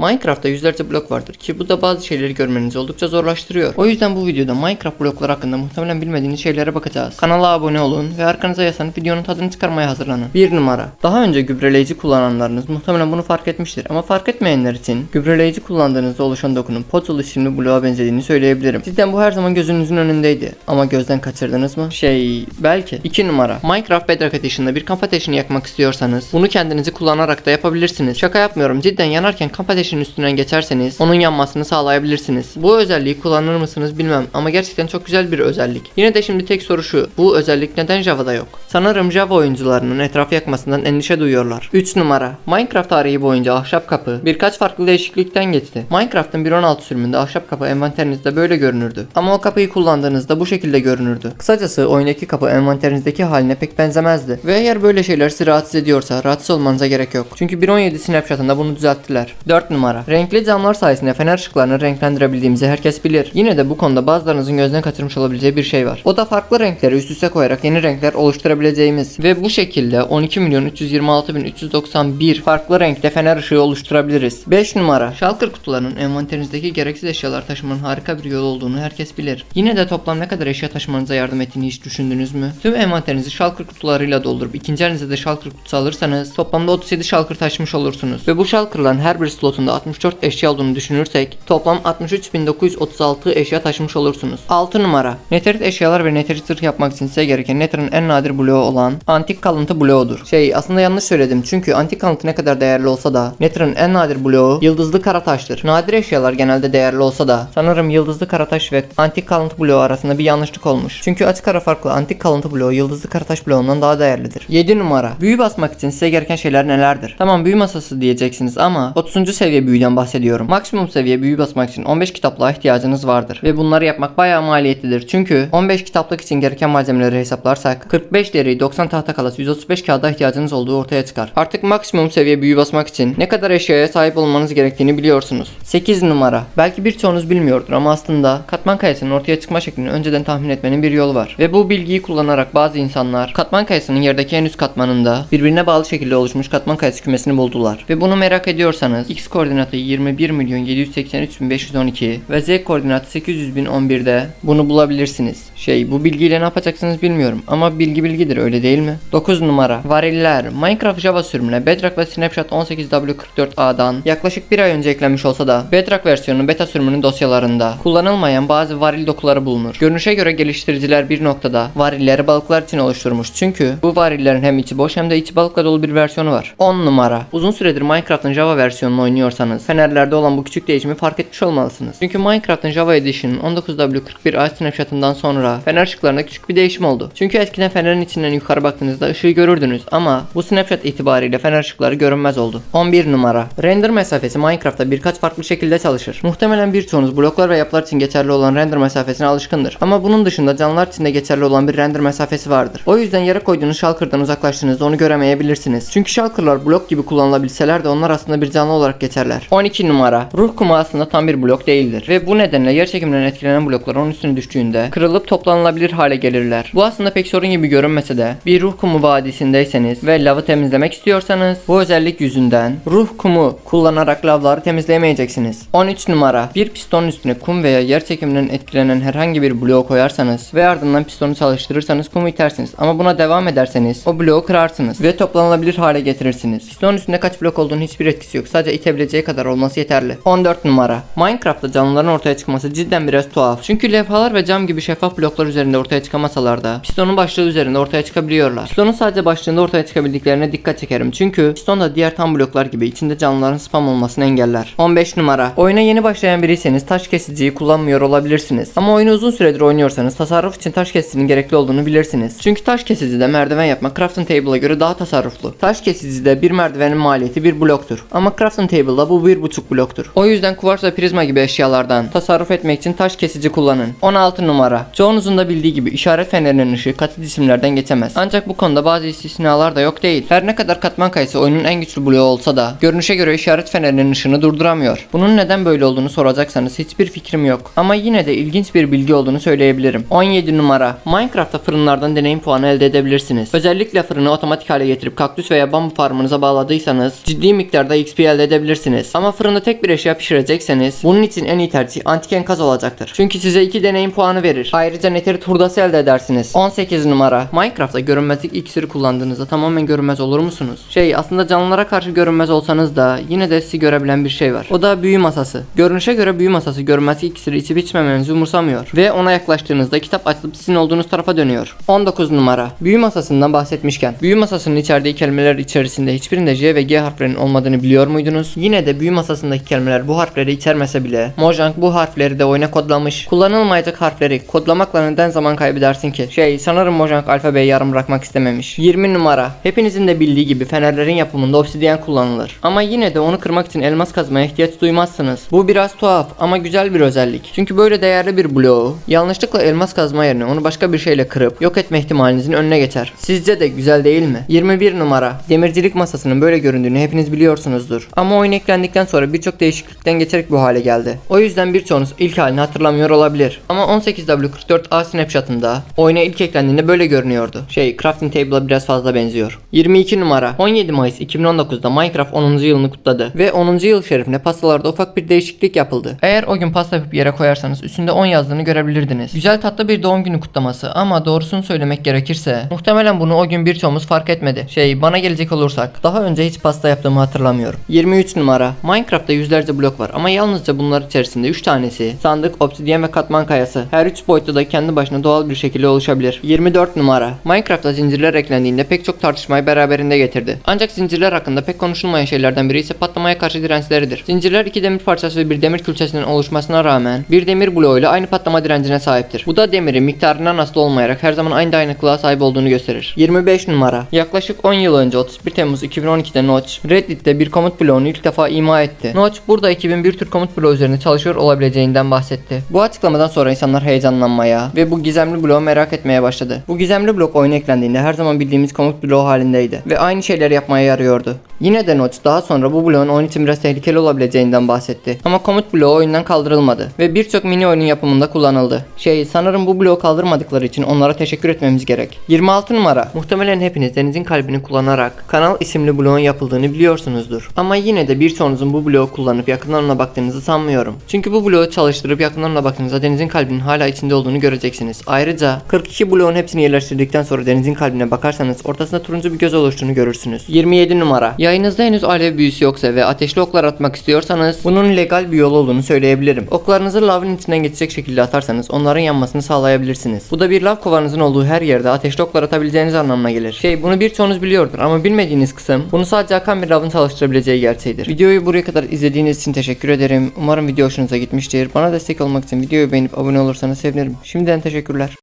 Minecraft'ta yüzlerce blok vardır ki bu da bazı şeyleri görmenizi oldukça zorlaştırıyor. O yüzden bu videoda Minecraft blokları hakkında muhtemelen bilmediğiniz şeylere bakacağız. Kanala abone olun ve arkanıza yaslanıp videonun tadını çıkarmaya hazırlanın. 1 numara. Daha önce gübreleyici kullananlarınız muhtemelen bunu fark etmiştir ama fark etmeyenler için gübreleyici kullandığınızda oluşan dokunun Puzzle isimli bloğa benzediğini söyleyebilirim. Cidden bu her zaman gözünüzün önündeydi ama gözden kaçırdınız mı? Şey belki. 2 numara. Minecraft Bedrock Edition'da bir kamp ateşini yakmak istiyorsanız bunu kendinizi kullanarak da yapabilirsiniz. Şaka yapmıyorum. Cidden yanarken kamp ateşinin üstünden geçerseniz onun yanmasını sağlayabilirsiniz. Bu özelliği kullanır mısınız bilmem ama gerçekten çok güzel bir özellik. Yine de şimdi tek soru şu. Bu özellik neden Java'da yok? Sanırım Java oyuncularının etrafı yakmasından endişe duyuyorlar. 3 numara. Minecraft tarihi boyunca ahşap kapı birkaç farklı değişiklikten geçti. Minecraft'ın 1.16 sürümünde ahşap kapı envanterinizde böyle görünürdü. Ama o kapıyı kullandığınızda bu şekilde görünürdü. Kısacası oyundaki kapı envanterinizdeki haline pek benzemezdi. Ve eğer böyle şeyler sizi rahatsız ediyorsa rahatsız olmanıza gerek yok. Çünkü 1.17 Snapchat'ında bunu düzelttiler. 4 numara. Renkli camlar sayesinde fener ışıklarını renklendirebildiğimizi herkes bilir. Yine de bu konuda bazılarınızın gözden kaçırmış olabileceği bir şey var. O da farklı renkleri üst üste koyarak yeni renkler oluşturabileceğimiz ve bu şekilde 12 milyon 326 bin 391 farklı renkte fener ışığı oluşturabiliriz. 5 numara. Shulker kutularının envanterinizdeki gereksiz eşyalar taşımanın harika bir yol olduğunu herkes bilir. Yine de toplam ne kadar eşya taşımanıza yardım ettiğini hiç düşündünüz mü? Tüm envanterinizi Shulker kutularıyla doldurup ikinci elinize de Shulker kutusu alırsanız toplamda 37 Shulker taşımış olursunuz. Ve bu Shulker'ların her bir slotunda 64 eşya olduğunu düşünürsek toplam 63.936 eşya taşımış olursunuz. 6 numara. Neterit eşyalar ve neterit zırh yapmak için size gereken Nether'ın en nadir bloğu olan antik kalıntı bloğudur. Şey aslında yanlış söyledim çünkü antik kalıntı ne kadar değerli olsa da Nether'ın en nadir bloğu yıldızlı karataştır. Nadir eşyalar genelde değerli olsa da sanırım yıldızlı karataş ve antik kalıntı bloğu arasında bir yanlışlık olmuş. Çünkü açık ara farklı antik kalıntı bloğu yıldızlı karataş bloğundan daha değerlidir. 7 numara. Büyü basmak için size gereken şeyler nelerdir? Tamam büyü masası diyeceksiniz ama 30. seviye büyüden bahsediyorum. Maksimum seviye büyü basmak için 15 kitaplığa ihtiyacınız vardır. Ve bunları yapmak bayağı maliyetlidir. Çünkü 15 kitaplık için gereken malzemeleri hesaplarsak 45 deri 90 tahta kalası 135 kağıda ihtiyacınız olduğu ortaya çıkar. Artık maksimum seviye büyü basmak için ne kadar eşyaya sahip olmanız gerektiğini biliyorsunuz. 8 numara. Belki birçoğunuz bilmiyordur ama aslında katman kayasının ortaya çıkma şeklini önceden tahmin etmenin bir yolu var. Ve bu bilgiyi kullanarak bazı insanlar katman kayasının yerdeki en üst katmanında birbirine bağlı şekilde oluşmuş katman kayası kümesini buldular. Ve bunu merak ediyorsanız x koordinatı 21 milyon 783 bin 512 ve z koordinatı 800 bin 11'de bunu bulabilirsiniz. Şey bu bilgiyle ne yapacaksınız bilmiyorum ama bilgi bilgidir öyle değil mi? 9 numara Variller Minecraft Java sürümüne Bedrock ve Snapshot 18W44A'dan yaklaşık bir ay önce eklenmiş olsa da Bedrock versiyonunun beta sürümünün dosyalarında kullanılmayan bazı varil dokuları bulunur. Görünüşe göre geliştiriciler bir noktada varilleri balıklar için oluşturmuş. Çünkü bu varillerin hem içi boş hem de içi balıkla dolu bir versiyonu var. 10 numara Uzun süredir Minecraft'ın Java versiyonunu oynuyorsanız fenerlerde olan bu küçük değişimi fark etmiş olmalısınız. Çünkü Minecraft'ın Java Edition'ın 19W41A snapshot'ından sonra fener ışıklarında küçük bir değişim oldu. Çünkü eskiden fenerin içinden yukarı baktığınızda ışığı görürdünüz ama bu snapshot itibariyle fener ışıkları görünmez oldu. 11 numara Render mesafesi Minecraft'ta birkaç farklı şekilde çalışır. Muhtemelen birçoğunuz bloklar ve yapılar için geçerli olan render mesafesine alışkındır. Ama bunun dışında canlılar için de geçerli olan bir render mesafesi vardır. O yüzden yere koyduğunuz shulker'dan uzaklaştığınızda onu göremeyebilirsiniz. Çünkü shulker'lar blok gibi kullanılabilseler de onlar aslında bir canlı olarak geçerler. 12 numara Ruh kumu aslında tam bir blok değildir. Ve bu nedenle yer çekiminden etkilenen bloklar onun üstüne düştüğünde kırılıp toplanılabilir hale gelirler. Bu aslında pek sorun gibi görünmese de bir ruh kumu vadisindeyseniz ve lavı temizlemek istiyorsanız bu özellik yüzünden ruh kumu kullanarak lavları temizleyemeyeceksiniz. 13 numara bir pistonun üstüne kum veya yer çekiminden etkilenen herhangi bir bloğu koyarsanız ve ardından pistonu çalıştırırsanız kumu itersiniz. Ama buna devam ederseniz o bloğu kırarsınız ve toplanılabilir hale getirirsiniz. Pistonun üstünde kaç blok olduğunun hiçbir etkisi yok. Sadece itebileceği kadar olması yeterli. 14 numara Minecraft'ta canlıların ortaya çıkması cidden biraz tuhaf. Çünkü levhalar ve cam gibi şeffaf bloklar üzerinde ortaya çıkamasalar da pistonun başlığı üzerinde ortaya çıkabiliyorlar. Pistonun sadece başlığında ortaya çıkabildiklerine dikkat çekerim. Çünkü piston da diğer tam bloklar gibi içinde canlıların spam olmasını engeller. 15 numara Oyuna yeni başlayan biriyseniz taş kesiciyi kullanmıyor olabilirsiniz. Ama oyunu uzun süredir oynuyorsanız tasarruf için taş kesicinin gerekli olduğunu bilirsiniz. Çünkü taş kesicide merdiven yapmak crafting table'a göre daha tasarruflu. Taş kesicide bir merdivenin maliyeti bir bloktur. Ama crafting table'da bu bir buçuk bloktur. O yüzden kuvars ve prizma gibi eşyalardan tasarruf etmek için taş kesici kullanın. 16 numara Çoğunuzun da bildiği gibi işaret fenerinin ışığı katı cisimlerden geçemez. Ancak bu konuda bazı istisnalar da yok değil. Her ne kadar katman kayısı oyunun en güçlü bloğu olsa da görünüşe göre işaret fenerinin ışığını durduramıyor. Bunun neden böyle olduğunu soracaksanız hiçbir fikrim yok. Ama yine de ilginç bir bilgi olduğunu söyleyebilirim. 17 numara Minecraft'ta fırınlardan deneyim puanı elde edebilirsiniz. Özellikle fırını otomatik hale getirip kaktüs veya bambu farmınıza bağladıysanız ciddi miktarda XP elde edebilirsiniz. Pişirebilirsiniz. Ama fırında tek bir eşya pişirecekseniz bunun için en iyi tercih antik enkaz olacaktır. Çünkü size 2 deneyim puanı verir. Ayrıca neteri turdası elde edersiniz. 18 numara. Minecraft'ta görünmezlik iksiri kullandığınızda tamamen görünmez olur musunuz? Şey aslında canlılara karşı görünmez olsanız da yine de sizi görebilen bir şey var. O da büyü masası. Görünüşe göre büyü masası görünmezlik iksiri içip içmemenizi umursamıyor. Ve ona yaklaştığınızda kitap açılıp sizin olduğunuz tarafa dönüyor. 19 numara. Büyü masasından bahsetmişken. Büyü masasının içerdiği kelimeler içerisinde hiçbirinde J ve G harflerinin olmadığını biliyor muydunuz? Yine de büyü masasındaki kelimeler bu harfleri içermese bile Mojang bu harfleri de oyuna kodlamış. Kullanılmayacak harfleri kodlamakla neden zaman kaybedersin ki? Şey sanırım Mojang alfabeyi yarım bırakmak istememiş. 20 numara. Hepinizin de bildiği gibi fenerlerin yapımında obsidyen kullanılır. Ama yine de onu kırmak için elmas kazmaya ihtiyaç duymazsınız. Bu biraz tuhaf ama güzel bir özellik. Çünkü böyle değerli bir bloğu yanlışlıkla elmas kazma yerine onu başka bir şeyle kırıp yok etme ihtimalinizin önüne geçer. Sizce de güzel değil mi? 21 numara. Demircilik masasının böyle göründüğünü hepiniz biliyorsunuzdur. Ama oyun eklendikten sonra birçok değişiklikten geçerek bu hale geldi. O yüzden birçoğunuz ilk halini hatırlamıyor olabilir. Ama 18W44A snapshot'ında oyuna ilk eklendiğinde böyle görünüyordu. Şey crafting table'a biraz fazla benziyor. 22 numara. 17 Mayıs 2019'da Minecraft 10. yılını kutladı ve 10. yıl şerifine pastalarda ufak bir değişiklik yapıldı. Eğer o gün pasta yapıp yere koyarsanız üstünde 10 yazdığını görebilirdiniz. Güzel tatlı bir doğum günü kutlaması ama doğrusunu söylemek gerekirse muhtemelen bunu o gün birçoğumuz fark etmedi. Şey bana gelecek olursak daha önce hiç pasta yaptığımı hatırlamıyorum. 23 numara. Minecraft'ta yüzlerce blok var ama yalnızca bunlar içerisinde 3 tanesi sandık, obsidyen ve katman kayası. Her 3 boyutta da kendi başına doğal bir şekilde oluşabilir. 24 numara. Minecraft'ta zincirler eklendiğinde pek çok tartışmayı beraberinde getirdi. Ancak zincirler hakkında pek konuşulmayan şeylerden biri ise patlamaya karşı dirençleridir. Zincirler iki demir parçası ve bir demir külçesinden oluşmasına rağmen bir demir bloğuyla aynı patlama direncine sahiptir. Bu da demirin miktarından aslı olmayarak her zaman aynı dayanıklılığa sahip olduğunu gösterir. 25 numara. Yaklaşık 10 yıl önce 31 Temmuz 2012'de Notch, Reddit'te bir komut bloğunu ilk defa ima etti. Notch burada ekibin bir tür komut bloğu üzerinde çalışıyor olabileceğinden bahsetti. Bu açıklamadan sonra insanlar heyecanlanmaya ve bu gizemli bloğu merak etmeye başladı. Bu gizemli blok oyuna eklendiğinde her zaman bildiğimiz komut bloğu halindeydi ve aynı şeyleri yapmaya yarıyordu. Yine de Notch daha sonra bu bloğun oyun için biraz tehlikeli olabileceğinden bahsetti. Ama komut bloğu oyundan kaldırılmadı ve birçok mini oyunun yapımında kullanıldı. Şey sanırım bu bloğu kaldırmadıkları için onlara teşekkür etmemiz gerek. 26 numara. Muhtemelen hepiniz denizin kalbini kullanarak kanal isimli bloğun yapıldığını biliyorsunuzdur. Ama yine de birçoğunuzun bu bloğu kullanıp yakından ona baktığınızı sanmıyorum. Çünkü bu bloğu çalıştırıp yakından ona baktığınızda denizin kalbinin hala içinde olduğunu göreceksiniz. Ayrıca 42 bloğun hepsini yerleştirdikten sonra denizin kalbine bakarsanız ortasında turuncu bir göz oluştuğunu görürsünüz. 27 numara. Yayınızda henüz alev büyüsü yoksa ve ateşli oklar atmak istiyorsanız bunun legal bir yol olduğunu söyleyebilirim. Oklarınızı lavın içinden geçecek şekilde atarsanız onların yanmasını sağlayabilirsiniz. Bu da bir lav kovanızın olduğu her yerde ateşli oklar atabileceğiniz anlamına gelir. Şey bunu birçoğunuz biliyordur ama bilmediğiniz kısım bunu sadece akan bir lavın çalıştırabileceği gerçeğidir. Videoyu buraya kadar izlediğiniz için teşekkür ederim. Umarım video hoşunuza gitmiştir. Bana destek olmak için videoyu beğenip abone olursanız sevinirim. Şimdiden teşekkürler.